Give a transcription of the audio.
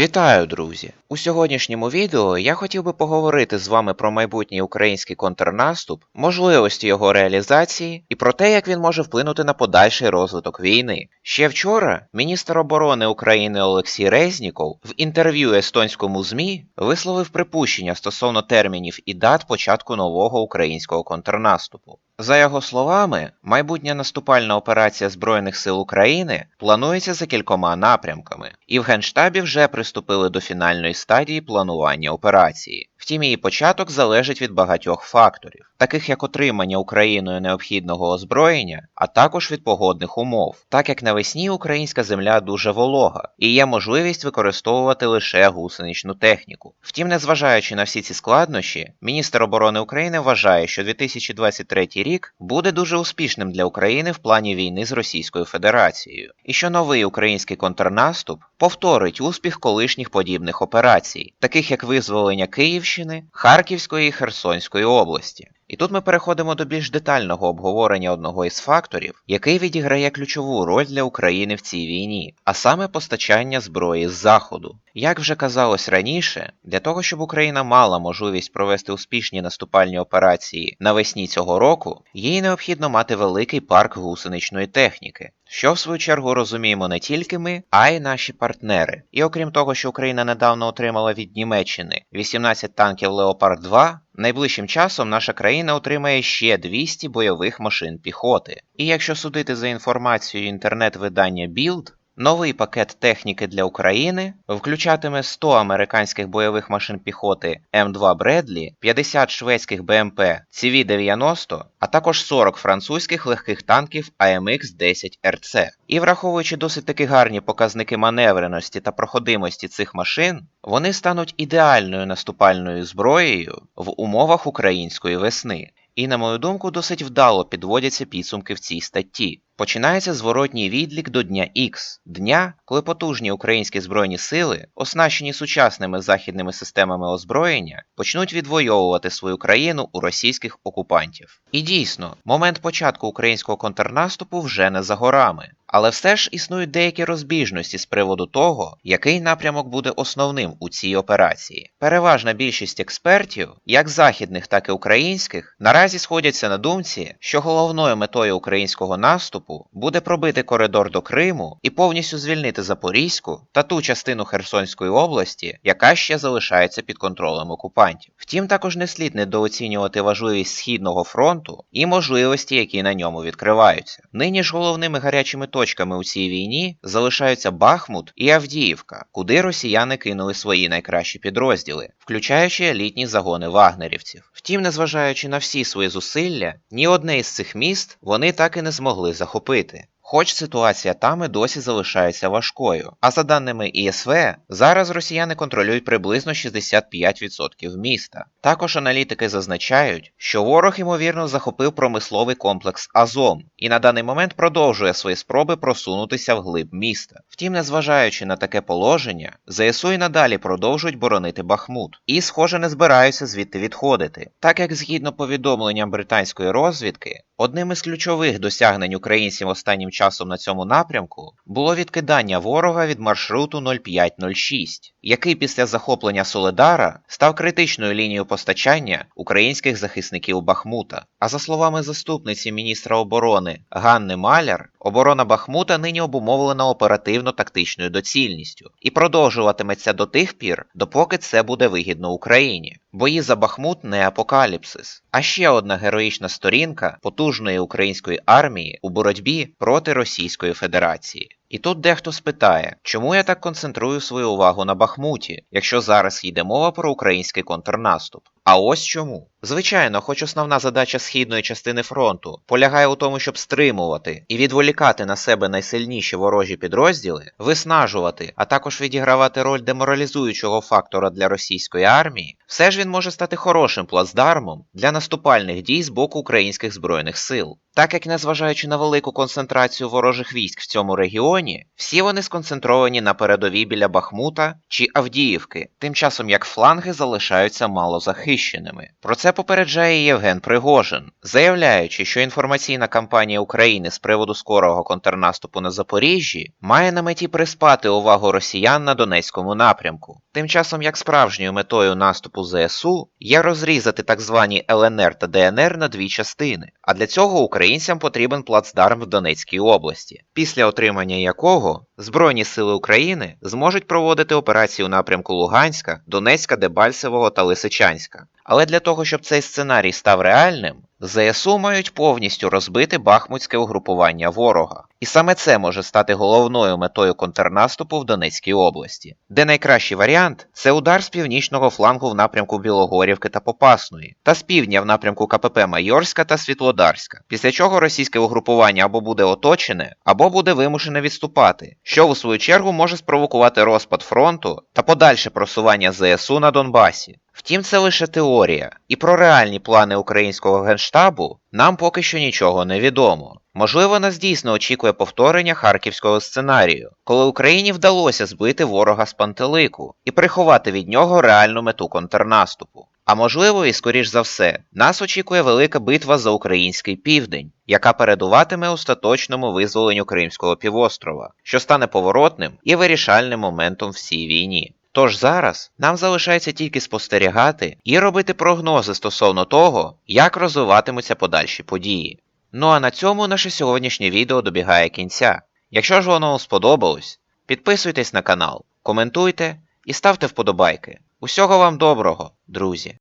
Вітаю, друзі! У сьогоднішньому відео я хотів би поговорити з вами про майбутній український контрнаступ, можливості його реалізації і про те, як він може вплинути на подальший розвиток війни. Ще вчора міністр оборони України Олексій Резніков в інтерв'ю естонському ЗМІ висловив припущення стосовно термінів і дат початку нового українського контрнаступу. За його словами, майбутня наступальна операція Збройних сил України планується за кількома напрямками, і в Генштабі вже приступили до фінальної стадії планування операції. Втім, її початок залежить від багатьох факторів, таких як отримання Україною необхідного озброєння, а також від погодних умов, так як навесні українська земля дуже волога і є можливість використовувати лише гусеничну техніку. Втім, незважаючи на всі ці складнощі, міністр оборони України вважає, що 2023 рік буде дуже успішним для України в плані війни з Російською Федерацією, і що новий український контрнаступ повторить успіх колишніх подібних операцій, таких як визволення Київщини, Харківської і Херсонської області. І тут ми переходимо до більш детального обговорення одного із факторів, який відіграє ключову роль для України в цій війні, а саме постачання зброї з Заходу. Як вже казалось раніше, для того, щоб Україна мала можливість провести успішні наступальні операції навесні цього року, їй необхідно мати великий парк гусеничної техніки. Що в свою чергу розуміємо не тільки ми, а й наші партнери. І окрім того, що Україна недавно отримала від Німеччини 18 танків Леопард 2, найближчим часом наша країна отримає ще 200 бойових машин піхоти. І якщо судити за інформацією інтернет-видання Build, Новий пакет техніки для України включатиме 100 американських бойових машин піхоти М2 Бредлі, 50 шведських БМП CV-90, а також 40 французьких легких танків AMX-10 RC. І враховуючи досить таки гарні показники маневреності та проходимості цих машин, вони стануть ідеальною наступальною зброєю в умовах української весни. І, на мою думку, досить вдало підводяться підсумки в цій статті. Починається зворотній відлік до дня Х, дня, коли потужні українські збройні сили, оснащені сучасними західними системами озброєння, почнуть відвоювати свою країну у російських окупантів. І дійсно, момент початку українського контрнаступу вже не за горами. Але все ж існують деякі розбіжності з приводу того, який напрямок буде основним у цій операції. Переважна більшість експертів, як західних, так і українських, наразі сходяться на думці, що головною метою українського наступу буде пробити коридор до Криму і повністю звільнити Запорізьку та ту частину Херсонської області, яка ще залишається під контролем окупантів. Втім, також не слід недооцінювати важливість східного фронту і можливості, які на ньому відкриваються. Нині ж головними гарячими точками у цій війні залишаються Бахмут і Авдіївка, куди росіяни кинули свої найкращі підрозділи, включаючи елітні загони вагнерівців. Втім, незважаючи на всі свої зусилля, ні одне із цих міст вони так і не змогли захопити захопити. Хоч ситуація там і досі залишається важкою. А за даними ІСВ, зараз росіяни контролюють приблизно 65% міста. Також аналітики зазначають, що ворог ймовірно захопив промисловий комплекс Азом і на даний момент продовжує свої спроби просунутися вглиб міста. Втім, незважаючи на таке положення, ЗСУ й надалі продовжують боронити Бахмут і, схоже, не збираються звідти відходити, так як згідно повідомленням британської розвідки, одним із ключових досягнень українців останнім часом на цьому напрямку було відкидання ворога від маршруту 0506, який після захоплення Соледара став критичною лінією постачання українських захисників Бахмута. А за словами заступниці міністра оборони Ганни Маляр, оборона Бахмута нині обумовлена оперативно-тактичною доцільністю і продовжуватиметься до тих пір, допоки це буде вигідно Україні. Бої за Бахмут не апокаліпсис, а ще одна героїчна сторінка потужної української армії у боротьбі проти Російської Федерації. І тут дехто спитає, чому я так концентрую свою увагу на Бахмуті, якщо зараз йде мова про український контрнаступ. А ось чому. Звичайно, хоч основна задача східної частини фронту полягає у тому, щоб стримувати і відволікати на себе найсильніші ворожі підрозділи, виснажувати, а також відігравати роль деморалізуючого фактора для російської армії, все ж він може стати хорошим плацдармом для наступальних дій з боку українських збройних сил. Так як, незважаючи на велику концентрацію ворожих військ в цьому регіоні, регіоні, всі вони сконцентровані на передовій біля Бахмута чи Авдіївки, тим часом як фланги залишаються малозахищеними. Про це попереджає Євген Пригожин, заявляючи, що інформаційна кампанія України з приводу скорого контрнаступу на Запоріжжі має на меті приспати увагу росіян на Донецькому напрямку. Тим часом як справжньою метою наступу ЗСУ є розрізати так звані ЛНР та ДНР на дві частини, а для цього українцям потрібен плацдарм в Донецькій області, після отримання якого Збройні сили України зможуть проводити операції у напрямку Луганська, Донецька, Дебальцевого та Лисичанська. Але для того, щоб цей сценарій став реальним, ЗСУ мають повністю розбити бахмутське угрупування ворога. І саме це може стати головною метою контрнаступу в Донецькій області, де найкращий варіант це удар з північного флангу в напрямку Білогорівки та Попасної, та з півдня в напрямку КПП Майорська та Світлодарська, після чого російське угрупування або буде оточене, або буде вимушене відступати, що у свою чергу може спровокувати розпад фронту та подальше просування ЗСУ на Донбасі. Втім, це лише теорія, і про реальні плани українського генштабу нам поки що нічого не відомо. Можливо, нас дійсно очікує повторення харківського сценарію, коли Україні вдалося збити ворога з пантелику і приховати від нього реальну мету контрнаступу. А можливо, і скоріш за все, нас очікує велика битва за український південь, яка передуватиме остаточному визволенню Кримського півострова, що стане поворотним і вирішальним моментом в цій війні. Тож зараз нам залишається тільки спостерігати і робити прогнози стосовно того, як розвиватимуться подальші події. Ну а на цьому наше сьогоднішнє відео добігає кінця. Якщо ж воно вам сподобалось, підписуйтесь на канал, коментуйте і ставте вподобайки. Усього вам доброго, друзі!